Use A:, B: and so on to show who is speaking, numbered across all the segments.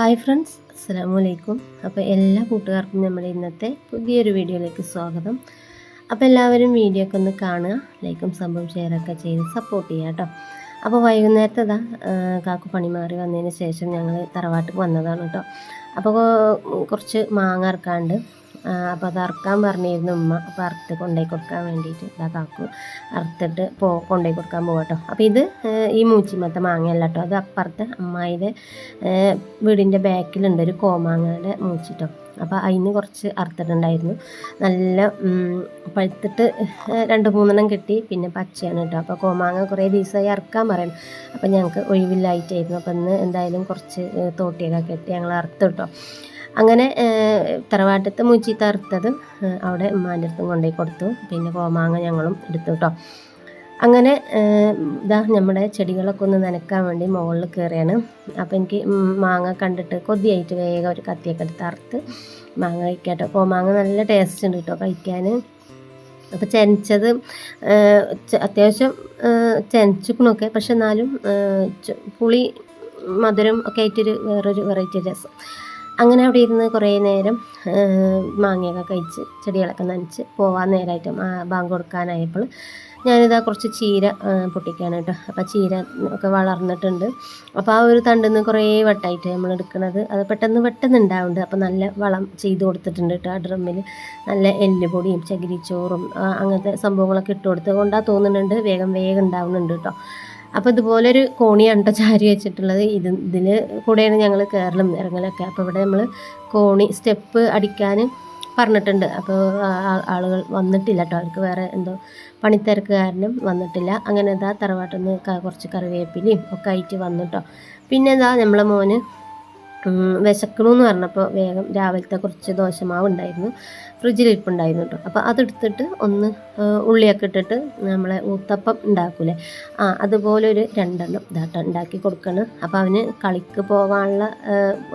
A: Hi friends അസ്സാം വലൈക്കും അപ്പോൾ എല്ലാ കൂട്ടുകാർക്കും നമ്മൾ ഇന്നത്തെ പുതിയൊരു വീഡിയോയിലേക്ക് സ്വാഗതം. അപ്പോൾ എല്ലാവരും വീഡിയോ ഒക്കെ ഒന്ന് കാണുക ലൈക്കും സംഭവം ഷെയറൊക്കെ ചെയ്ത് സപ്പോർട്ട് ചെയ്യുക കേട്ടോ. അപ്പോൾ വൈകുന്നേരത്തെ ഇതാ കാക്കു പണി മാറി വന്നതിന് ശേഷം ഞങ്ങൾ തറവാട്ടിൽ വന്നതാണ് കേട്ടോ. അപ്പോൾ കുറച്ച് മാങ്ങ ഇറക്കാണ്ട് അപ്പോൾ അത് അറക്കാൻ പറഞ്ഞിരുന്നു. ഉമ്മ അപ്പോൾ അറുത്ത് കൊണ്ടുപോയി കൊടുക്കാൻ വേണ്ടിയിട്ട് ഇതാ കാക്കു അറുത്തിട്ട് പോ കൊണ്ടുപോയി കൊടുക്കാൻ പോകട്ടോ അപ്പം അപ്പോൾ ഇത് ഈ മൂച്ചിമത്തെ മാങ്ങയല്ല കേട്ടോ അത് അപ്പുറത്തെ അമ്മായിയുടെ വീടിന്റെ ബാക്കിലുണ്ട് ഒരു കോമാങ്ങയുടെ മൂച്ചിട്ടോ അപ്പോൾ അതിന് കുറച്ച് അറുത്തിട്ടുണ്ടായിരുന്നു. നല്ല പഴുത്തിട്ട് രണ്ട് മൂന്നെണ്ണം കിട്ടി. പിന്നെ പച്ചയാണ് കേട്ടോ അപ്പോൾ കോമാങ്ങ കുറേ ദിവസമായി അറുക്കാൻ പറയണം അപ്പോൾ ഞങ്ങൾക്ക് ഒഴിവില്ലായിട്ടായിരുന്നു. അപ്പോൾ ഇന്ന് എന്തായാലും കുറച്ച് തോട്ടിയൊക്കെ കെട്ടി ഞങ്ങൾ അറുത്ത് കേട്ടോ അങ്ങനെ തറവാട്ടത്തെ മൂച്ചി തറുത്തത് അവിടെ ഉമ്മാന്റെ അടുത്തും കൊണ്ടുപോയി കൊടുത്തു. പിന്നെ കോമാങ്ങ ഞങ്ങളും എടുത്തു കേട്ടോ അങ്ങനെ ഇതാ നമ്മുടെ ചെടികളൊക്കെ ഒന്ന് നനക്കാൻ വേണ്ടി മുകളിൽ കയറിയാണ്. അപ്പോൾ എനിക്ക് മാങ്ങ കണ്ടിട്ട് കൊതിയായിട്ട് വേഗം ഒരു കത്തിയൊക്കെ എടുത്ത് അറുത്ത് മാങ്ങ കഴിക്കാട്ടോ കോമാങ്ങ നല്ല ടേസ്റ്റ് ഉണ്ട് കേട്ടോ കഴിക്കാൻ. അപ്പോൾ ചെനച്ചത് അത്യാവശ്യം ചെനച്ചിക്കണമൊക്കെ പക്ഷെ എന്നാലും പുളി മധുരം ഒക്കെ ആയിട്ടൊരു വേറൊരു വെറൈറ്റി രസം. അങ്ങനെ അവിടെ ഇരുന്ന് കുറേ നേരം മാങ്ങയൊക്കെ കഴിച്ച് ചെടികളൊക്കെ നനച്ച് പോകാൻ നേരമായിട്ട് ബാങ്ക് കൊടുക്കാനായപ്പോൾ ഞാനിതാ കുറച്ച് ചീര പൊട്ടിക്കാൻ കേട്ടോ. അപ്പോൾ ചീര ഒക്കെ വളർന്നിട്ടുണ്ട്. അപ്പോൾ ആ ഒരു തണ്ടിൽ നിന്ന് കുറേ വട്ടായിട്ട് നമ്മൾ എടുക്കുന്നത് അത് പെട്ടെന്ന് പെട്ടെന്ന് ഉണ്ടാവുന്നുണ്ട് അപ്പോൾ നല്ല വളം ചെയ്ത് കൊടുത്തിട്ടുണ്ട് കേട്ടോ ആ ഡ്രമ്മിൽ. നല്ല എല്ലുപൊടിയും ചകിരിച്ചോറും അങ്ങനത്തെ സംഭവങ്ങളൊക്കെ ഇട്ട് കൊടുത്തത് കൊണ്ടാണ് തോന്നുന്നുണ്ട് വേഗം വേഗം ഉണ്ടാവുന്നുണ്ട് കേട്ടോ. അപ്പോൾ ഇതുപോലൊരു കോണിയാണ് കേട്ടോ ചാരി വെച്ചിട്ടുള്ളത് ഇത് ഇതിൽ കൂടെയാണ് ഞങ്ങൾ കയറലും ഇറങ്ങലൊക്കെ. അപ്പോൾ ഇവിടെ നമ്മൾ കോണി സ്റ്റെപ്പ് അടിക്കാൻ പറഞ്ഞിട്ടുണ്ട്. അപ്പോൾ ആളുകൾ വന്നിട്ടില്ല കേട്ടോ അവർക്ക് വേറെ എന്തോ പണിത്തിരക്ക് കാരണം വന്നിട്ടില്ല. അങ്ങനെ എന്താ തറവാട്ടിൽ കുറച്ച് കറിവേപ്പിലയും ഒക്കെ ആയിട്ട് വന്നിട്ടോ പിന്നെ എന്താ നമ്മളെ മോന് വിശക്കണമെന്ന് പറഞ്ഞപ്പോൾ വേഗം രാവിലത്തെ കുറച്ച് ദോശമാവ് ഉണ്ടായിരുന്നു. ഫ്രിഡ്ജിൽ ഇരിപ്പുണ്ടായിരുന്നു കേട്ടോ അപ്പോൾ അതെടുത്തിട്ട് ഒന്ന് ഉള്ളിയൊക്കെ ഇട്ടിട്ട് നമ്മളെ ഊത്തപ്പം ഉണ്ടാക്കൂലേ? ആ അതുപോലെ ഒരു രണ്ടെണ്ണം ഇതാട്ടം ഉണ്ടാക്കി കൊടുക്കണം. അപ്പോൾ അവന് കളിക്ക് പോകാനുള്ള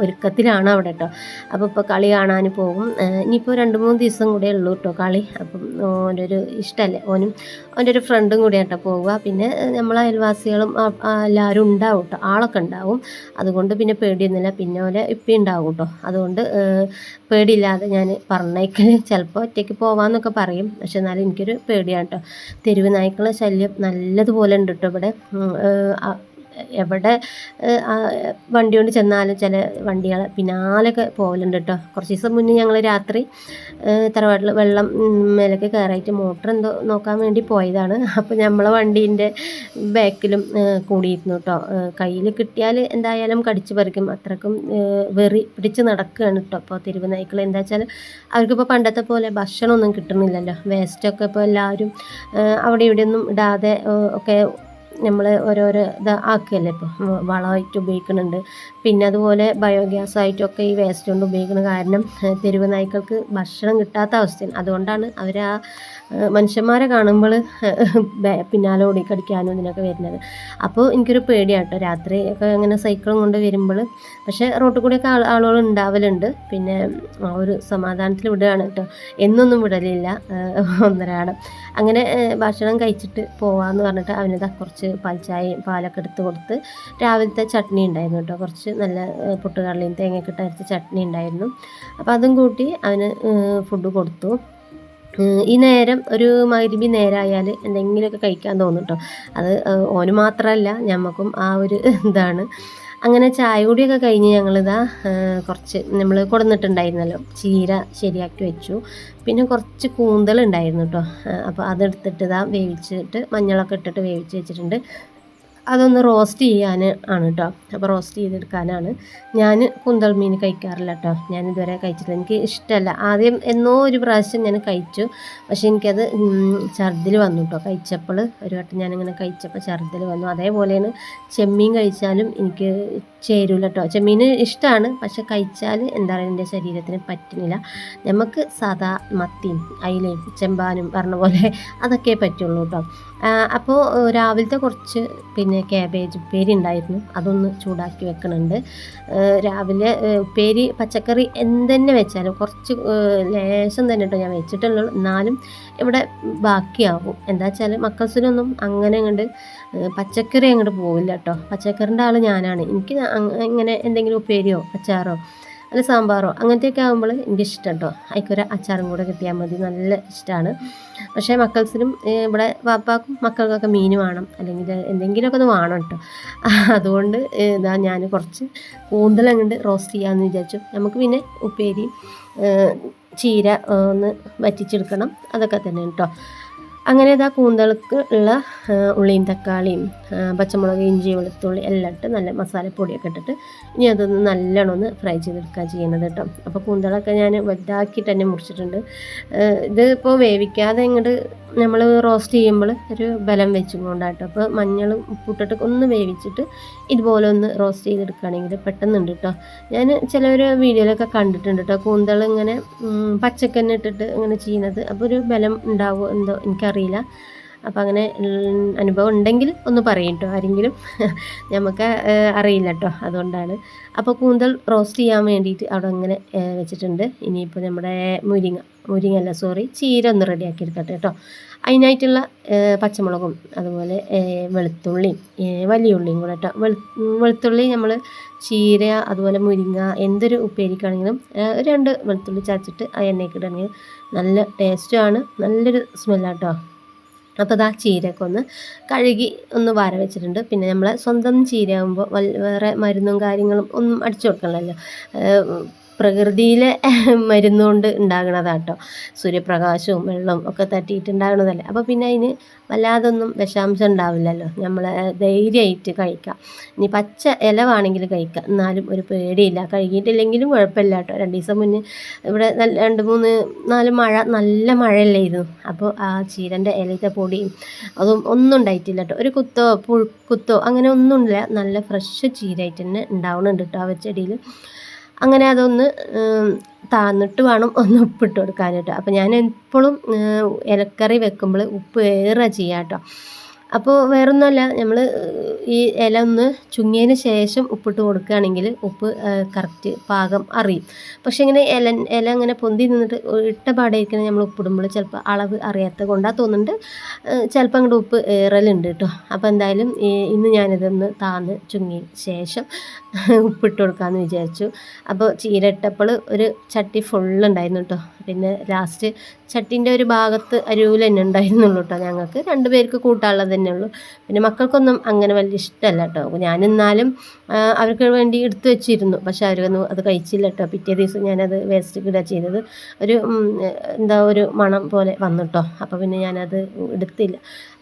A: ഒരുക്കത്തിലാണ് അവിടെ കേട്ടോ അപ്പോൾ ഇപ്പോൾ കളി കാണാൻ പോകും. ഇനിയിപ്പോൾ രണ്ട് മൂന്ന് ദിവസം കൂടെ ഉള്ളൂ കേട്ടോ കളി. അപ്പം ഓന്റെ ഒരു ഇഷ്ടമല്ലേ ഓനും അവന്റെ ഒരു ഫ്രണ്ടും കൂടി ആട്ടോ പോവുക. പിന്നെ നമ്മളെ അയൽവാസികളും എല്ലാവരും ഉണ്ടാവും കേട്ടോ ആളൊക്കെ ഉണ്ടാവും. അതുകൊണ്ട് പിന്നെ പേടിയൊന്നുമില്ല. പിന്നെ ഓലെ ഇപ്പം ഉണ്ടാവും കേട്ടോ അതുകൊണ്ട് പേടിയില്ലാതെ ഞാൻ പറഞ്ഞേക്കൽ ചിലപ്പോൾ ഒറ്റയ്ക്ക് പോവാമെന്നൊക്കെ പറയും. പക്ഷെ എന്നാലും എനിക്കൊരു പേടിയാണ് കേട്ടോ തെരുവ് നായ്ക്കളെ ശല്യം നല്ലതുപോലെ ഉണ്ട് കേട്ടോ ഇവിടെ. എവിടെ വണ്ടി കൊണ്ട് ചെന്നാലും ചില വണ്ടികൾ പിന്നാലൊക്കെ പോകലുണ്ട് കേട്ടോ കുറച്ച് ദിവസം മുന്നേ ഞങ്ങൾ രാത്രി തറവാട്ടിൽ വെള്ളം മേലൊക്കെ കയറായിട്ട് മോട്ടർ എന്തോ നോക്കാൻ വേണ്ടി പോയതാണ്. അപ്പോൾ നമ്മളെ വണ്ടീന്റെ ബാക്കിലും കൂടിയിരുന്നു കേട്ടോ കയ്യിൽ കിട്ടിയാൽ എന്തായാലും കടിച്ചു പറിക്കും. അത്രക്കും വെറി പിടിച്ച് നടക്കുകയാണ് കേട്ടോ അപ്പോൾ തെരുവ് നായ്ക്കൾ എന്താ വെച്ചാൽ അവർക്കിപ്പോൾ പണ്ടത്തെ പോലെ ഭക്ഷണമൊന്നും കിട്ടുന്നില്ലല്ലോ. വേസ്റ്റൊക്കെ ഇപ്പോൾ എല്ലാവരും അവിടെ ഇവിടെയൊന്നും ഇടാതെ ഒക്കെ നമ്മൾ ഓരോരോ ഇത് ആക്കുകയല്ലേ ഇപ്പോൾ വളമായിട്ട് ഉപയോഗിക്കുന്നുണ്ട്. പിന്നെ അതുപോലെ ബയോഗ്യാസ് ആയിട്ടൊക്കെ ഈ വേസ്റ്റ് കൊണ്ട് ഉപയോഗിക്കുന്ന കാരണം തെരുവ് നായ്ക്കൾക്ക് ഭക്ഷണം കിട്ടാത്ത അവസ്ഥയാണ്. അതുകൊണ്ടാണ് അവർ ആ മനുഷ്യന്മാരെ കാണുമ്പോൾ പിന്നാലെ ഓടി കടിക്കാനും ഇതിനൊക്കെ വരുന്നത്. അപ്പോൾ എനിക്കൊരു പേടിയാട്ടോ. രാത്രി ഒക്കെ അങ്ങനെ സൈക്കിളും കൊണ്ട് വരുമ്പോൾ പക്ഷേ റോട്ടിൽ കൂടെയൊക്കെ ആളുകൾ ഉണ്ടാവലുണ്ട്. പിന്നെ ഒരു സമാധാനത്തിൽ വിടുകയാണ് കേട്ടോ എന്നൊന്നും വിടലില്ല ഒന്നരാടം. അങ്ങനെ ഭക്ഷണം കഴിച്ചിട്ട് പോവാന്ന് പറഞ്ഞിട്ട് അവനത് കുറച്ച് പാൽച്ചായ പാലൊക്കെ എടുത്ത് കൊടുത്ത് രാവിലത്തെ ചട്നി ഉണ്ടായിരുന്നു കേട്ടോ കുറച്ച് നല്ല പുട്ടുകടലയും തേങ്ങയൊക്കെ ഇട്ടരച്ച ചട്നി ഉണ്ടായിരുന്നു. അപ്പോൾ അതും കൂട്ടി അവന് ഫുഡ് കൊടുത്തു. ഈ നേരം ഒരു മരുഭി നേരമായാൽ എന്തെങ്കിലുമൊക്കെ കഴിക്കാൻ തോന്നും കേട്ടോ അത് ഓന് മാത്രമല്ല ഞമ്മക്കും ആ ഒരു ഇതാണ്. അങ്ങനെ ചായ കൂടിയൊക്കെ കഴിഞ്ഞ് ഞങ്ങളിതാ കുറച്ച് നമ്മൾ കൊടുന്നിട്ടുണ്ടായിരുന്നല്ലോ. ചീര ശരിയാക്കി വെച്ചു. പിന്നെ കുറച്ച് കൂന്തൽ ഉണ്ടായിരുന്നു കേട്ടോ അപ്പോൾ അതെടുത്തിട്ട് ഇതാ വേവിച്ചിട്ട് മഞ്ഞളൊക്കെ ഇട്ടിട്ട് വേവിച്ച് വെച്ചിട്ടുണ്ട്. അതൊന്ന് റോസ്റ്റ് ചെയ്യാൻ ആണ് കേട്ടോ അപ്പോൾ റോസ്റ്റ് ചെയ്തെടുക്കാനാണ്. ഞാൻ കുന്തൾ മീൻ കഴിക്കാറില്ല കേട്ടോ ഞാൻ ഇതുവരെ കഴിച്ചിട്ടില്ല. എനിക്ക് ഇഷ്ടമല്ല ആദ്യം എന്നോ ഒരു പ്രാവശ്യം ഞാൻ കഴിച്ചു. പക്ഷേ എനിക്കത് ഛർദിൽ വന്നു കേട്ടോ കഴിച്ചപ്പോൾ ഒരു വട്ടം ഞാനിങ്ങനെ കഴിച്ചപ്പോൾ ഛർദിൽ വന്നു. അതേപോലെയാണ് ചെമ്മീൻ കഴിച്ചാലും എനിക്ക് ചേരൂല കേട്ടോ ചെമ്മീൻ ഇഷ്ടമാണ് പക്ഷെ കഴിച്ചാൽ എന്താ പറയുക എന്റെ ശരീരത്തിന് പറ്റുന്നില്ല. നമുക്ക് സാധാ മത്തിയും അയിലയും ചെമ്പാനും പറഞ്ഞ പോലെ അതൊക്കെ പറ്റുള്ളൂ കേട്ടോ അപ്പോൾ രാവിലത്തെ കുറച്ച് പിന്നെ പിന്നെ ക്യാബേജ് ഉപ്പേരി ഉണ്ടായിരുന്നു. അതൊന്ന് ചൂടാക്കി വെക്കണുണ്ട്. രാവിലെ ഉപ്പേരി പച്ചക്കറി എന്തെന്നെ വെച്ചാലും കുറച്ച് ലേശം തന്നെ കേട്ടോ ഞാൻ വെച്ചിട്ടുള്ളൂ. എന്നാലും ഇവിടെ ബാക്കിയാവും. എന്താ വെച്ചാൽ മക്കൾസിനൊന്നും അങ്ങനെ അങ്ങോട്ട് പച്ചക്കറി അങ്ങോട്ട് പോവില്ല കേട്ടോ പച്ചക്കറിന്റെ ആൾ ഞാനാണ്. എനിക്ക് ഇങ്ങനെ എന്തെങ്കിലും ഉപ്പേരിയോ അച്ചാറോ അല്ല സാമ്പാറോ അങ്ങനത്തെയൊക്കെ ആകുമ്പോൾ എനിക്ക് ഇഷ്ടം കേട്ടോ അതിക്കൊരു അച്ചാറും കൂടെ കിട്ടിയാൽ മതി. നല്ല ഇഷ്ടമാണ് പക്ഷേ മക്കൾസിനും ഇവിടെ വാപ്പാക്കും മക്കൾക്കൊക്കെ മീൻ വേണം. അല്ലെങ്കിൽ എന്തെങ്കിലുമൊക്കെ ഒന്ന് വേണം കേട്ടോ. അതുകൊണ്ട് ഇതാ ഞാൻ കുറച്ച് കൂന്തൽ അങ്ങോട്ട് റോസ്റ്റ് ചെയ്യാമെന്ന് വിചാരിച്ചു. നമുക്ക് പിന്നെ ഉപ്പേരി ചീര ഒന്ന് വറ്റിച്ചെടുക്കണം. അതൊക്കെ തന്നെ കേട്ടോ. അങ്ങനെ ഇതാ കൂന്തൾക്ക് ഉള്ള ഉള്ളിയും തക്കാളിയും പച്ചമുളക് ഇഞ്ചി വെളുത്തുള്ളി എല്ലാം ഇട്ട് നല്ല മസാലപ്പൊടിയൊക്കെ ഇട്ടിട്ട് ഇനി അതൊന്ന് നല്ലോണം ഒന്ന് ഫ്രൈ ചെയ്തെടുക്കുക ചെയ്യുന്നത് കേട്ടോ. അപ്പോൾ കൂന്തളൊക്കെ ഞാൻ വലുതാക്കിയിട്ട് തന്നെ മുറിച്ചിട്ടുണ്ട്. ഇത് വേവിക്കാതെ ഇങ്ങോട്ട് നമ്മൾ റോസ്റ്റ് ചെയ്യുമ്പോൾ ഒരു ബലം വെച്ചും കൊണ്ടാട്ടോ. അപ്പോൾ മഞ്ഞളും ഉപ്പിട്ടിട്ട് ഒന്ന് വേവിച്ചിട്ട് ഇതുപോലെ ഒന്ന് റോസ്റ്റ് ചെയ്തെടുക്കുകയാണെങ്കിൽ പെട്ടെന്നുണ്ട് കേട്ടോ ഞാൻ ചിലവർ വീഡിയോയിലൊക്കെ കണ്ടിട്ടുണ്ട് കേട്ടോ കൂന്തൾ ഇങ്ങനെ പച്ചക്കന്നെ ഇട്ടിട്ട് ഇങ്ങനെ ചെയ്യുന്നത്. അപ്പോൾ ഒരു ബലം ഉണ്ടാവുമോ എന്തോ എനിക്കറിയില്ല. അപ്പോൾ അങ്ങനെ അനുഭവം ഉണ്ടെങ്കിൽ ഒന്ന് പറയും കേട്ടോ ആരെങ്കിലും നമുക്ക് അറിയില്ല കേട്ടോ അതുകൊണ്ടാണ്. അപ്പോൾ കൂന്തൽ റോസ്റ്റ് ചെയ്യാൻ വേണ്ടിയിട്ട് അവിടെ അങ്ങനെ വെച്ചിട്ടുണ്ട്. ഇനിയിപ്പോൾ നമ്മുടെ മുരിങ്ങ. മുരിങ്ങ അല്ല സോറി ചീര ഒന്ന് റെഡിയാക്കി എടുക്കട്ടെ കേട്ടോ. അതിനായിട്ടുള്ള പച്ചമുളകും അതുപോലെ വെളുത്തുള്ളിയും വലിയ ഉള്ളിയും കൂടെ കേട്ടോ. വെളു വെളുത്തുള്ളി നമ്മൾ ചീര അതുപോലെ മുരിങ്ങ എന്തൊരു ഉപ്പേരിക്കാണെങ്കിലും ഒരു രണ്ട് വെളുത്തുള്ളി ചതച്ചിട്ട് ആ എണ്ണയ്ക്ക് ഇടണമെങ്കിൽ നല്ല ടേസ്റ്റുമാണ് നല്ലൊരു സ്മെല്ലാണ് സ്മെല്ലാട്ടോ അപ്പോൾ ഇതാ ചീരയൊക്കെ ഒന്ന് കഴുകി ഒന്ന് വാര വെച്ചിട്ടുണ്ട്. പിന്നെ നമ്മൾ സ്വന്തം ചീരയാകുമ്പോൾ വേറെ മരുന്നും കാര്യങ്ങളും ഒന്നും അടിച്ചു കൊടുക്കണമല്ലോ പ്രകൃതിയിലെ മരുന്നുകൊണ്ട് ഉണ്ടാകണതാട്ടോ. സൂര്യപ്രകാശവും വെള്ളവും ഒക്കെ തട്ടിയിട്ടുണ്ടാകണതല്ലേ. അപ്പോൾ പിന്നെ അതിന് വല്ലാതൊന്നും വിഷാംശം ഉണ്ടാവില്ലല്ലോ. നമ്മൾ ധൈര്യമായിട്ട് കഴിക്കാം. ഇനി പച്ച ഇലവാണെങ്കിൽ കഴിക്കാം. എന്നാലും ഒരു പേടിയില്ല. കഴുകിയിട്ടില്ലെങ്കിലും കുഴപ്പമില്ല കേട്ടോ. രണ്ട് ദിവസം മുന്നേ ഇവിടെ നല്ല രണ്ട് മൂന്ന് നാല് മഴ നല്ല മഴയല്ലായിരുന്നു. അപ്പോൾ ആ ചീരന്റെ ഇലത്തെ പൊടിയും അതും ഒന്നും ഉണ്ടായിട്ടില്ല കേട്ടോ. ഒരു കുത്തോ പുഴുക്കുത്തോ അങ്ങനെ ഒന്നുമില്ല നല്ല ഫ്രഷ് ചീരയായിട്ട് തന്നെ ഉണ്ടാവുന്നുണ്ട് കേട്ടോ ആ ചെടിയിൽ അങ്ങനെ അതൊന്ന് താന്നിട്ട് വേണം ഒന്ന് ഉപ്പിട്ട് കൊടുക്കാനായിട്ട്. അപ്പോൾ ഞാൻ എപ്പോഴും ഇലക്കറി വെക്കുമ്പോൾ ഉപ്പ് ഏറെ ചെയ്യാം കേട്ടോ അപ്പോൾ വേറൊന്നുമല്ല നമ്മൾ ഈ ഇല ഒന്ന് ചുങ്ങിയതിന് ശേഷം ഉപ്പിട്ട് കൊടുക്കുകയാണെങ്കിൽ ഉപ്പ് കറക്റ്റ് പാകം അറിയും. പക്ഷെ ഇങ്ങനെ ഇല ഇല അങ്ങനെ പൊന്തി നിന്നിട്ട് ഇട്ട പാടായിരിക്കണം നമ്മൾ ഉപ്പിടുമ്പോൾ ചിലപ്പോൾ അളവ് അറിയാത്ത കൊണ്ടാ തോന്നുന്നുണ്ട്. ചിലപ്പോൾ അങ്ങോട്ട് ഉപ്പ് ഏറലുണ്ട് കേട്ടോ. അപ്പോൾ എന്തായാലും ഇന്ന് ഞാനിതൊന്ന് താന്ന് ചുങ്ങി ശേഷം ഉപ്പിട്ട് കൊടുക്കാമെന്ന് വിചാരിച്ചു. അപ്പോൾ ചീര ഇട്ടപ്പോൾ ഒരു ചട്ടി ഫുള്ളുണ്ടായിരുന്നു കേട്ടോ. പിന്നെ ലാസ്റ്റ് ചട്ടിന്റെ ഒരു ഭാഗത്ത് അരുവിൽ തന്നെ ഉണ്ടായിരുന്നുള്ളൂ കേട്ടോ ഞങ്ങൾക്ക്. രണ്ടുപേർക്ക് കൂട്ടാനുള്ളത് തന്നെ ഉള്ളൂ പിന്നെ മക്കൾക്കൊന്നും അങ്ങനെ വലിയ ഇഷ്ടമല്ല കേട്ടോ. ഞാനെന്നാലും അവർക്ക് വേണ്ടി എടുത്തു വെച്ചിരുന്നു. പക്ഷെ അവരൊന്നും അത് കഴിച്ചില്ല കേട്ടോ. പിറ്റേ ദിവസം ഞാനത് വേസ്റ്റ് ഇടുക ചെയ്തത്. ഒരു എന്താ ഒരു മണം പോലെ വന്നു കേട്ടോ. അപ്പോൾ പിന്നെ ഞാനത് എടുത്തില്ല.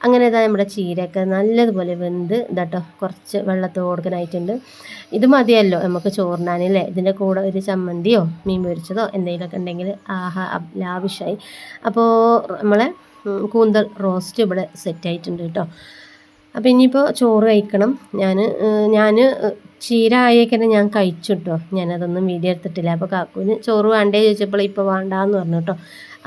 A: അങ്ങനെ ഇതാ നമ്മുടെ ചീരയൊക്കെ നല്ലതുപോലെ വെന്ത് ഇതാട്ടോ കുറച്ച് വെള്ളത്തോടുക്കനായിട്ടുണ്ട് ഇത് മതിയല്ലോ നമുക്ക് ചോറിനാനല്ലേ ഇതിന്റെ കൂടെ ഒരു ചമ്മന്തിയോ മീൻ പൊരിച്ചതോ എന്തെങ്കിലുമൊക്കെ ഉണ്ടെങ്കിൽ ആഹാ ലാവിഷായി. അപ്പോൾ നമ്മളെ കൂന്തൽ റോസ്റ്റ് ഇവിടെ സെറ്റായിട്ടുണ്ട് കേട്ടോ. അപ്പോൾ ഇനിയിപ്പോൾ ചോറ് കഴിക്കണം. ഞാൻ ഞാൻ ചീര ആയേക്കന്നെ ഞാൻ കഴിച്ചു കേട്ടോ. ഞാനതൊന്നും വീഡിയോ എടുത്തിട്ടില്ല. അപ്പോൾ കാക്കുവിന് ചോറ് വേണ്ടേ ചോദിച്ചപ്പോൾ ഇപ്പോൾ വേണ്ടാന്ന് പറഞ്ഞു കേട്ടോ.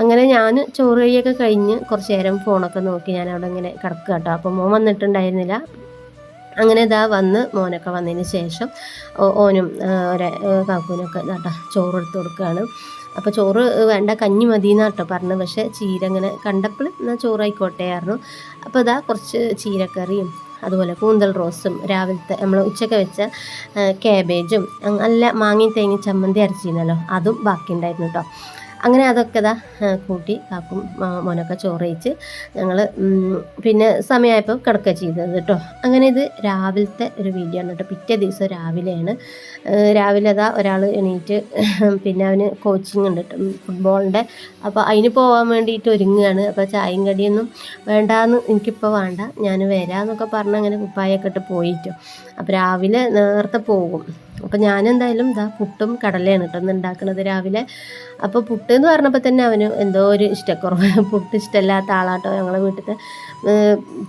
A: അങ്ങനെ ഞാൻ ചോറ് കഴിയൊക്കെ കഴിഞ്ഞ് കുറച്ച് നേരം ഫോണൊക്കെ നോക്കി ഞാൻ അവിടെ ഇങ്ങനെ കിടക്കുക കേട്ടോ. അപ്പോൾ മോൻ വന്നിട്ടുണ്ടായിരുന്നില്ല. അങ്ങനെ ഇതാ വന്ന് മോനൊക്കെ വന്നതിന് ശേഷം ഓനും ഒരേ കാക്കുവിനൊക്കെ ഇതാട്ടോ ചോറ് എടുത്ത് കൊടുക്കുകയാണ്. അപ്പോൾ ചോറ് വേണ്ട കഞ്ഞി മതി പറഞ്ഞു കേട്ടോ പറഞ്ഞത്. പക്ഷേ ചീര അങ്ങനെ കണ്ടപ്പോൾ എന്നാൽ ചോറായിക്കോട്ടെ ആയിരുന്നു. അപ്പോൾ ഇതാ കുറച്ച് ചീരക്കറിയും അതുപോലെ കൂന്തൽ റോസും രാവിലത്തെ നമ്മൾ ഉച്ചയ്ക്ക് വെച്ച കാബേജും നല്ല മാങ്ങി തേങ്ങി ചമ്മന്തി അരച്ചിരുന്നല്ലോ അതും ബാക്കിയുണ്ടായിരുന്നു കേട്ടോ അങ്ങനെ അതൊക്കെ ഇതാ കൂട്ടി കാക്കും മോനൊക്കെ ചോറയിച്ച് ഞങ്ങൾ പിന്നെ സമയമായപ്പോൾ കിടക്കുക ചെയ്തത് കേട്ടോ അങ്ങനെ ഇത് രാവിലത്തെ ഒരു വീഡിയോ ആണ് കേട്ടോ പിറ്റേ ദിവസം രാവിലെയാണ്. രാവിലെ അതാ ഒരാൾ എണീറ്റ് പിന്നെ അവന് കോച്ചിങ് ഉണ്ട് കേട്ടോ ഫുട്ബോളിന്റെ അപ്പോൾ അതിന് പോകാൻ വേണ്ടിയിട്ട് ഒരുങ്ങുകയാണ് അപ്പോൾ ചായയും കടിയൊന്നും വേണ്ടാന്ന് എനിക്കിപ്പോൾ വേണ്ട. ഞാൻ വരാമെന്നൊക്കെ പറഞ്ഞ് അങ്ങനെ കുപ്പായൊക്കെ ഇട്ട് പോയിട്ടോ അപ്പോൾ രാവിലെ നേരത്തെ പോകും. അപ്പോൾ ഞാനെന്തായാലും ഇതാ പുട്ടും കടലയാണ് കേട്ടോ ഉണ്ടാക്കുന്നത് രാവിലെ. അപ്പോൾ പുട്ട് എന്ന് പറഞ്ഞപ്പോൾ തന്നെ അവന് എന്തോ ഒരു ഇഷ്ടക്കുറവ്. പുട്ട് ഇഷ്ടമല്ലാത്ത ആളാട്ടോ ഞങ്ങളെ വീട്ടിലത്തെ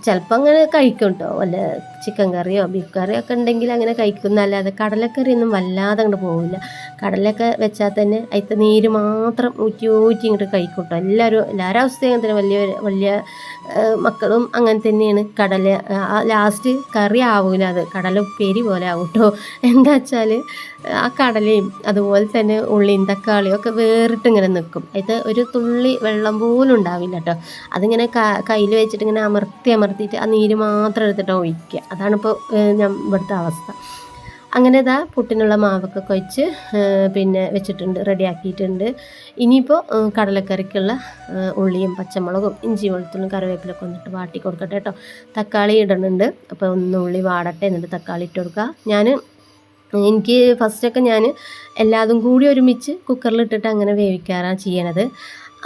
A: ചിലപ്പോൾ അങ്ങനെ കഴിക്കും കേട്ടോ വല്ല ചിക്കൻ കറിയോ ബീഫ് കറിയോ ഒക്കെ ഉണ്ടെങ്കിൽ അങ്ങനെ കഴിക്കും. കടലക്കറി കടലക്കറിയൊന്നും വല്ലാതെ അങ്ങോട്ട് പോവില്ല. കടലൊക്കെ വെച്ചാൽ തന്നെ അതിൽ നീര് മാത്രം ഊറ്റി ഊറ്റി ഇങ്ങോട്ട് കഴിക്കും കേട്ടോ എല്ലാവരും എല്ലാവരും അവസ്ഥയും അങ്ങനെ തന്നെ. വലിയ വലിയ മക്കളും അങ്ങനെ തന്നെയാണ്. കടല ലാസ്റ്റ് കറി ആവൂല അത്. കടല ഉപ്പേരി പോലെ ആവും കേട്ടോ എന്താ വെച്ചാൽ ആ കടലയും അതുപോലെ തന്നെ ഉള്ളിയും തക്കാളിയും ഒക്കെ വേറിട്ട് ഇങ്ങനെ നിൽക്കും ഇത് ഒരു തുള്ളി വെള്ളം പോലും ഉണ്ടാവില്ല കേട്ടോ അതിങ്ങനെ കയ്യിൽ വെച്ചിട്ട് ഇങ്ങനെ അമർത്തി അമർത്തിയിട്ട് ആ നീര് മാത്രം എടുത്തിട്ട് ഒഴിക്കുക. അതാണിപ്പോൾ ഞാൻ ഇവിടുത്തെ അവസ്ഥ. അങ്ങനെ ഇതാ പുട്ടിനുള്ള മാവൊക്കെ കുഴച്ച് പിന്നെ വെച്ചിട്ടുണ്ട് റെഡിയാക്കിയിട്ടുണ്ട്. ഇനിയിപ്പോൾ കടലക്കറിക്കുള്ള ഉള്ളിയും പച്ചമുളകും ഇഞ്ചി വെളുത്തുള്ളും കറിവേപ്പിലൊക്കെ വന്നിട്ട് വാട്ടി കൊടുക്കട്ടെ കേട്ടോ. തക്കാളി ഇടുന്നുണ്ട്. അപ്പോൾ ഒന്ന് ഉള്ളി വാടട്ടെ എന്നിട്ട് തക്കാളി ഇട്ട് കൊടുക്കുക ഞാൻ എനിക്ക് ഫസ്റ്റൊക്കെ ഞാൻ എല്ലാതും കൂടി ഒരുമിച്ച് കുക്കറിലിട്ടിട്ട് അങ്ങനെ വേവിക്കാറാണ് ചെയ്യണത്.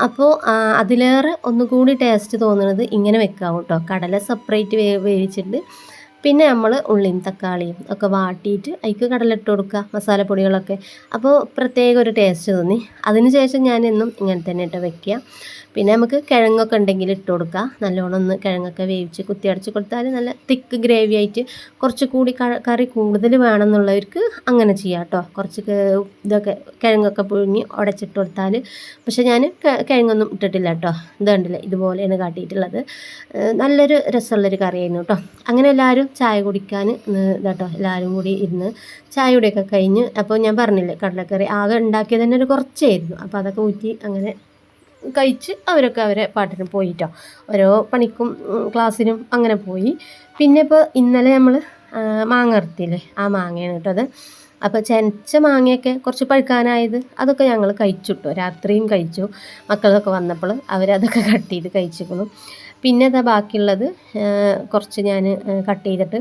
A: അപ്പോൾ അതിലേറെ ഒന്നുകൂടി ടേസ്റ്റ് തോന്നുന്നത് ഇങ്ങനെ വെക്കാം കേട്ടോ കടല സെപ്പറേറ്റ് വേവിച്ചിട്ട് പിന്നെ നമ്മൾ ഉള്ളിയും തക്കാളിയും ഒക്കെ വാട്ടിയിട്ട് അതിക്ക് കടലിട്ട് കൊടുക്കുക മസാലപ്പൊടികളൊക്കെ. അപ്പോൾ പ്രത്യേക ഒരു ടേസ്റ്റ് തോന്നി. അതിന് ശേഷം ഞാൻ എന്നും ഇങ്ങനെ തന്നെ ഇട്ട് വെക്കുക പിന്നെ നമുക്ക് കിഴങ്ങൊക്കെ ഉണ്ടെങ്കിൽ ഇട്ട് കൊടുക്കുക നല്ലോണം ഒന്ന് കിഴങ്ങൊക്കെ വേവിച്ച് കുത്തി അടച്ച് കൊടുത്താൽ നല്ല തിക്ക് ഗ്രേവി ആയിട്ട് കുറച്ച് കൂടി കറി കൂടുതൽ വേണമെന്നുള്ളവർക്ക് അങ്ങനെ ചെയ്യാം കേട്ടോ. കുറച്ച് ഇതൊക്കെ കിഴങ്ങൊക്കെ പുഴുങ്ങി ഉടച്ചിട്ട് കൊടുത്താൽ പക്ഷേ ഞാൻ കിഴങ്ങൊന്നും ഇട്ടിട്ടില്ല കേട്ടോ. ഇത് കണ്ടില്ല ഇതുപോലെയാണ് കാട്ടിയിട്ടുള്ളത്. നല്ലൊരു രസമുള്ളൊരു കറിയായിരുന്നു കേട്ടോ. അങ്ങനെ എല്ലാവരും ചായ കുടിക്കാൻ കേട്ടോ എല്ലാവരും കൂടി ഇരുന്ന് ചായ കുടിയൊക്കെ കഴിഞ്ഞ് അപ്പോൾ ഞാൻ പറഞ്ഞില്ലേ കടലക്കറി ആകെ ഉണ്ടാക്കിയത് തന്നെ ഒരു കുറച്ചായിരുന്നു. അപ്പോൾ അതൊക്കെ ഊറ്റി അങ്ങനെ കഴിച്ച് അവരൊക്കെ അവരെ പാട്ടിന് പോയിട്ടോ. ഓരോ പണിക്കും ക്ലാസ്സിനും അങ്ങനെ പോയി. പിന്നെ ഇപ്പോൾ ഇന്നലെ നമ്മൾ മാങ്ങ ഇറത്തിയില്ലേ ആ മാങ്ങയാണ് കേട്ടോ അത്. അപ്പോൾ ചെനച്ച മാങ്ങയൊക്കെ കുറച്ച് പഴുക്കാനായത് അതൊക്കെ ഞങ്ങൾ കഴിച്ചു കേട്ടോ. രാത്രിയും കഴിച്ചു. മക്കളൊക്കെ വന്നപ്പോൾ അവരതൊക്കെ കട്ട് ചെയ്ത് കഴിച്ചിരിക്കുന്നു. പിന്നെ അതാ ബാക്കിയുള്ളത് കുറച്ച് ഞാൻ കട്ട് ചെയ്തിട്ട്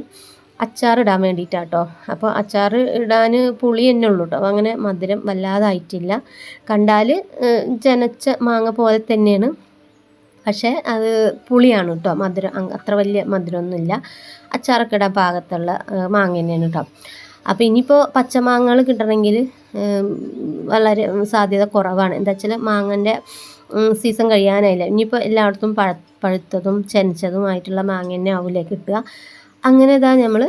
A: അച്ചാർ ഇടാൻ വേണ്ടിയിട്ടാട്ടോ. അപ്പോൾ അച്ചാർ ഇടാൻ പുളി തന്നെ ഉള്ളൂ കേട്ടോ അങ്ങനെ മധുരം വല്ലാതായിട്ടില്ല. കണ്ടാൽ ജനച്ച മാങ്ങ പോലെ തന്നെയാണ്. പക്ഷേ അത് പുളിയാണ് കേട്ടോ മധുരം അത്ര വലിയ മധുരമൊന്നുമില്ല. അച്ചാറൊക്കെ ഇടാൻ പാകത്തുള്ള മാങ്ങ തന്നെയാണ് കേട്ടോ അപ്പോൾ ഇനിയിപ്പോൾ പച്ചമാങ്ങകൾ കിട്ടണമെങ്കിൽ വളരെ സാധ്യത കുറവാണ്. എന്താ വെച്ചാൽ മാങ്ങന്റെ സീസൺ കഴിയാനായില്ല? ഇനിയിപ്പോൾ എല്ലായിടത്തും പഴ പഴുത്തതും ചെനച്ചതുമായിട്ടുള്ള മാങ്ങ തന്നെ ആവില്ല കിട്ടുക. അങ്ങനെ ഇതാ നമ്മൾ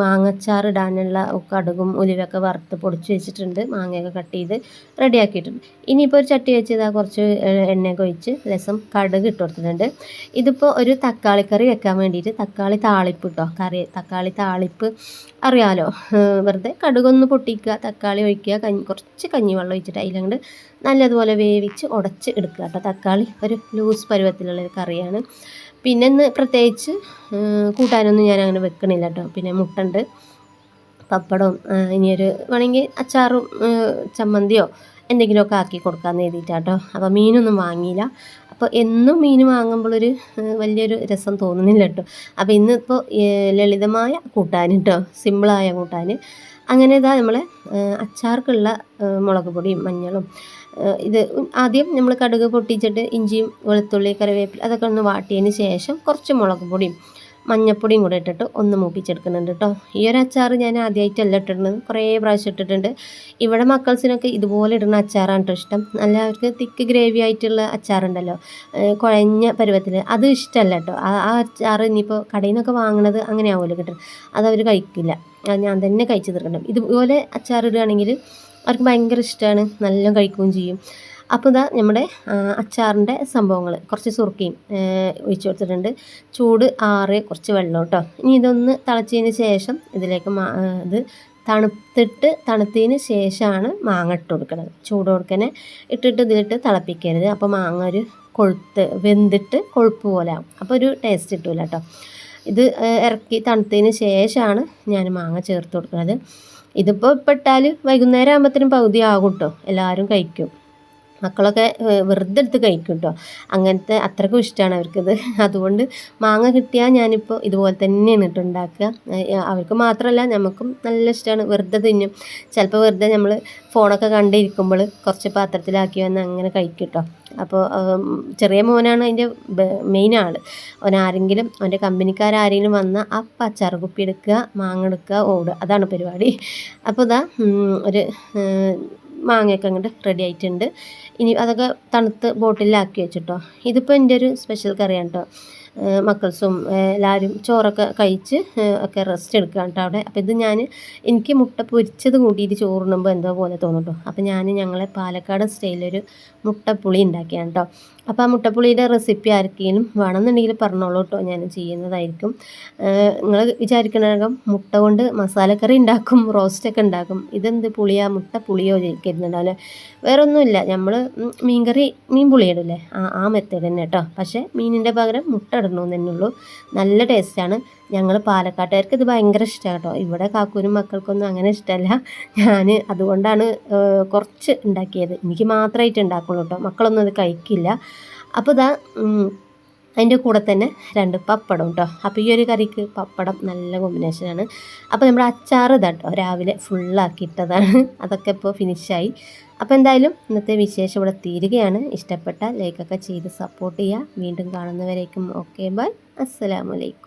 A: മാങ്ങച്ചാർ ഇടാനുള്ള കടുകും ഉലിവൊക്കെ വറുത്ത് പൊടിച്ച് വെച്ചിട്ടുണ്ട്. മാങ്ങയൊക്കെ കട്ട് ചെയ്ത് റെഡിയാക്കിയിട്ടുണ്ട്. ഇനിയിപ്പോൾ ഒരു ചട്ടി വെച്ച് ഇതാ കുറച്ച് എണ്ണ എണ്ണയൊക്കെ ഒഴിച്ച് രസം കടുക് ഇട്ട് കൊടുത്തിട്ടുണ്ട്. ഇതിപ്പോൾ ഒരു തക്കാളി കറി വെക്കാൻ വേണ്ടിയിട്ട് തക്കാളി താളിപ്പ് കേട്ടോ കറി തക്കാളി താളിപ്പ് അറിയാലോ? വെറുതെ കടുകൊന്ന് പൊട്ടിക്കുക തക്കാളി ഒഴിക്കുക കഞ്ഞി കുറച്ച് കഞ്ഞിവെള്ളം ഒഴിച്ചിട്ട് അതിലങ്ങോട്ട് നല്ലതുപോലെ വേവിച്ച് ഉടച്ച് എടുക്കുക കേട്ടോ തക്കാളി ഒരു ലൂസ് പരുവത്തിലുള്ളൊരു കറിയാണ്. പിന്നെ ഇന്ന് പ്രത്യേകിച്ച് കൂട്ടാനൊന്നും ഞാൻ അങ്ങനെ വെക്കണില്ല കേട്ടോ പിന്നെ മുട്ടുണ്ട് പപ്പടവും ഇനിയൊരു വേണമെങ്കിൽ അച്ചാറും ചമ്മന്തിയോ എന്തെങ്കിലുമൊക്കെ ആക്കി കൊടുക്കാമെന്ന് എഴുതിയിട്ടാട്ടോ അപ്പോൾ മീനൊന്നും വാങ്ങിയില്ല. അപ്പോൾ എന്നും മീൻ വാങ്ങുമ്പോഴൊരു വലിയൊരു രസം തോന്നുന്നില്ല കേട്ടോ അപ്പോൾ ഇന്നിപ്പോൾ ലളിതമായ കൂട്ടാൻ കേട്ടോ. സിമ്പിളായ കൂട്ടാൻ. അങ്ങനെ ഇതാ നമ്മളെ അച്ചാർക്കുള്ള മുളക് പൊടിയും മഞ്ഞളും ഇത് ആദ്യം നമ്മൾ കടുക് പൊട്ടിച്ചിട്ട് ഇഞ്ചിയും വെളുത്തുള്ളി കറിവേപ്പില അതൊക്കെ ഒന്ന് വാട്ടിയതിന് ശേഷം കുറച്ച് മുളക് പൊടിയും മഞ്ഞപ്പൊടിയും കൂടെ ഇട്ടിട്ട് ഒന്ന് മൂപ്പിച്ചെടുക്കുന്നുണ്ട് കേട്ടോ ഈ ഒരു അച്ചാർ ഞാൻ ആദ്യമായിട്ടല്ല ഇട്ടിട്ടുള്ളത് കുറേ പ്രാവശ്യം ഇട്ടിട്ടുണ്ട്. ഇവിടെ മക്കൾസിനൊക്കെ ഇതുപോലെ ഇടുന്ന അച്ചാറാണ് ഇഷ്ടം. നല്ല അവർക്ക് തിക്ക് ഗ്രേവി ആയിട്ടുള്ള അച്ചാറുണ്ടല്ലോ. കുഴഞ്ഞ പരുവത്തിൽ അത് ഇഷ്ടമല്ല കേട്ടോ ആ അച്ചാർ ഇനിയിപ്പോൾ കടയിൽ നിന്നൊക്കെ വാങ്ങണത് അങ്ങനെ ആവുമല്ലോ കിട്ടും അതവർ കഴിക്കില്ല. ഞാൻ തന്നെ കഴിച്ചു തീർക്കണം. ഇതുപോലെ അച്ചാർ ഇടുകയാണെങ്കിൽ അവർക്ക് ഭയങ്കര ഇഷ്ടമാണ് നല്ല കഴിക്കുകയും ചെയ്യും. അപ്പോൾ ഇതാ നമ്മുടെ അച്ചാറിന്റെ സംഭവങ്ങൾ കുറച്ച് സുറുക്കിയും ഒഴിച്ചു കൊടുത്തിട്ടുണ്ട്. ചൂട് ആറ് കുറച്ച് വെള്ളം കേട്ടോ ഇനി ഇതൊന്ന് തിളച്ചതിന് ശേഷം ഇതിലേക്ക് ഇത് തണുത്തിട്ട് തണുത്തതിന് ശേഷമാണ് മാങ്ങ ഇട്ട് കൊടുക്കുന്നത് ചൂട് കൊടുക്കനെ ഇട്ടിട്ട് ഇതിലിട്ട് തിളപ്പിക്കരുത്. അപ്പോൾ മാങ്ങ ഒരു കൊഴുത്ത് വെന്തിട്ട് കൊഴുപ്പ് പോലെ ആവും. അപ്പോൾ ഒരു ടേസ്റ്റ് കിട്ടൂല കേട്ടോ ഇത് ഇറക്കി തണുത്തതിന് ശേഷമാണ് ഞാൻ മാങ്ങ ചേർത്ത് കൊടുക്കുന്നത് ഇതിപ്പോൾ ഇപ്പം ഇട്ടാൽ വൈകുന്നേരം ആകുമ്പോഴത്തേനും പകുതി ആകും കേട്ടോ എല്ലാവരും കഴിക്കും. മക്കളൊക്കെ വെറുതെ എടുത്ത് കഴിക്കും കേട്ടോ അങ്ങനത്തെ അത്രക്കും ഇഷ്ടമാണ് അവർക്കിത്. അതുകൊണ്ട് മാങ്ങ കിട്ടിയാൽ ഞാനിപ്പോൾ ഇതുപോലെ തന്നെയാണ് കേട്ടോ ഉണ്ടാക്കുക. അവർക്ക് മാത്രമല്ല നമുക്കും നല്ല ഇഷ്ടമാണ് വെറുതെ തിന്നും. ചിലപ്പോൾ വെറുതെ നമ്മൾ ഫോണൊക്കെ കണ്ടിരിക്കുമ്പോൾ കുറച്ച് പാത്രത്തിലാക്കി വന്ന് അങ്ങനെ കഴിക്കും കേട്ടോ അപ്പോൾ ചെറിയ മോനാണ് അതിന്റെ മെയിൻ ആൾ അവൻ ആരെങ്കിലും അവന്റെ കമ്പനിക്കാരെങ്കിലും വന്നാൽ അപ്പം അച്ചാറ് കുപ്പി എടുക്കുക മാങ്ങ എടുക്കുക ഓടുക. അതാണ് പരിപാടി. അപ്പോൾ ഇതാ ഒരു മാങ്ങയൊക്കെ അങ്ങോട്ട് റെഡി ആയിട്ടുണ്ട്. ഇനി അതൊക്കെ തണുത്ത് ബോട്ടിലാക്കി വെച്ചിട്ടോ. ഇതിപ്പോൾ എന്റെ ഒരു സ്പെഷ്യൽ കറിയാണ് കേട്ടോ മക്കൾസും എല്ലാവരും ചോറൊക്കെ കഴിച്ച് ഒക്കെ റെസ്റ്റ് എടുക്കുകയാണ് കേട്ടോ അവിടെ. അപ്പോൾ ഇത് ഞാൻ എനിക്ക് മുട്ട പൊരിച്ചത് കൂട്ടിയിട്ട് ചോറുണ്ണുമ്പോൾ എന്തോ പോലെ തോന്നുട്ടോ അപ്പോൾ ഞാൻ ഞങ്ങളെ പാലക്കാട് സ്റ്റൈലൊരു മുട്ടപ്പുളി ഉണ്ടാക്കിയാണ് കേട്ടോ അപ്പോൾ ആ മുട്ടപ്പുളിയുടെ റെസിപ്പി ആർക്കെങ്കിലും വേണമെന്നുണ്ടെങ്കിൽ പറഞ്ഞോളൂ കേട്ടോ ഞാൻ ചെയ്യുന്നതായിരിക്കും. നിങ്ങൾ വിചാരിക്കണകം മുട്ട കൊണ്ട് മസാലക്കറി ഉണ്ടാക്കും റോസ്റ്റൊക്കെ ഉണ്ടാക്കും. ഇതെന്ത് പുളിയാ? മുട്ട പുളിയോ ചോദിക്കുന്നുണ്ടാവില്ലേ വേറെ ഒന്നുമില്ല നമ്മൾ മീൻകറി മീൻ പുളിയിടില്ലേ ആ ആ മെത്തേഡ് തന്നെ കേട്ടോ പക്ഷേ മീനിന്റെ പകരം മുട്ട ഇടണമെന്ന് തന്നെ ഉള്ളൂ നല്ല ടേസ്റ്റാണ് ഞങ്ങൾ പാലക്കാട്ടുകാർക്ക് ഇത് ഭയങ്കര ഇഷ്ടമാണ് കേട്ടോ ഇവിടെ കാക്കൂരും മക്കൾക്കൊന്നും അങ്ങനെ ഇഷ്ടമല്ല ഞാൻ അതുകൊണ്ടാണ് കുറച്ച് ഉണ്ടാക്കിയത് എനിക്ക് മാത്രമായിട്ട് ഉണ്ടാക്കുള്ളൂ കേട്ടോ മക്കളൊന്നും അത് കഴിക്കില്ല. അപ്പോൾ ഇതാ അതിന്റെ കൂടെ തന്നെ രണ്ട് പപ്പടം കേട്ടോ അപ്പോൾ ഈ ഒരു കറിക്ക് പപ്പടം നല്ല കോമ്പിനേഷനാണ് അപ്പോൾ നമ്മുടെ അച്ചാർ ഇതാട്ടോ രാവിലെ ഫുള്ളാക്കിയിട്ടതാണ് അതൊക്കെ ഇപ്പോൾ ഫിനിഷായി അപ്പോൾ എന്തായാലും ഇന്നത്തെ വിശേഷം ഇവിടെ തീരുകയാണ്. ഇഷ്ടപ്പെട്ട ലൈക്കൊക്കെ ചെയ്ത് സപ്പോർട്ട് ചെയ്യുക. വീണ്ടും കാണുന്നവരേക്കും ഓക്കെ ബൈ അസ്സലാമലൈക്കും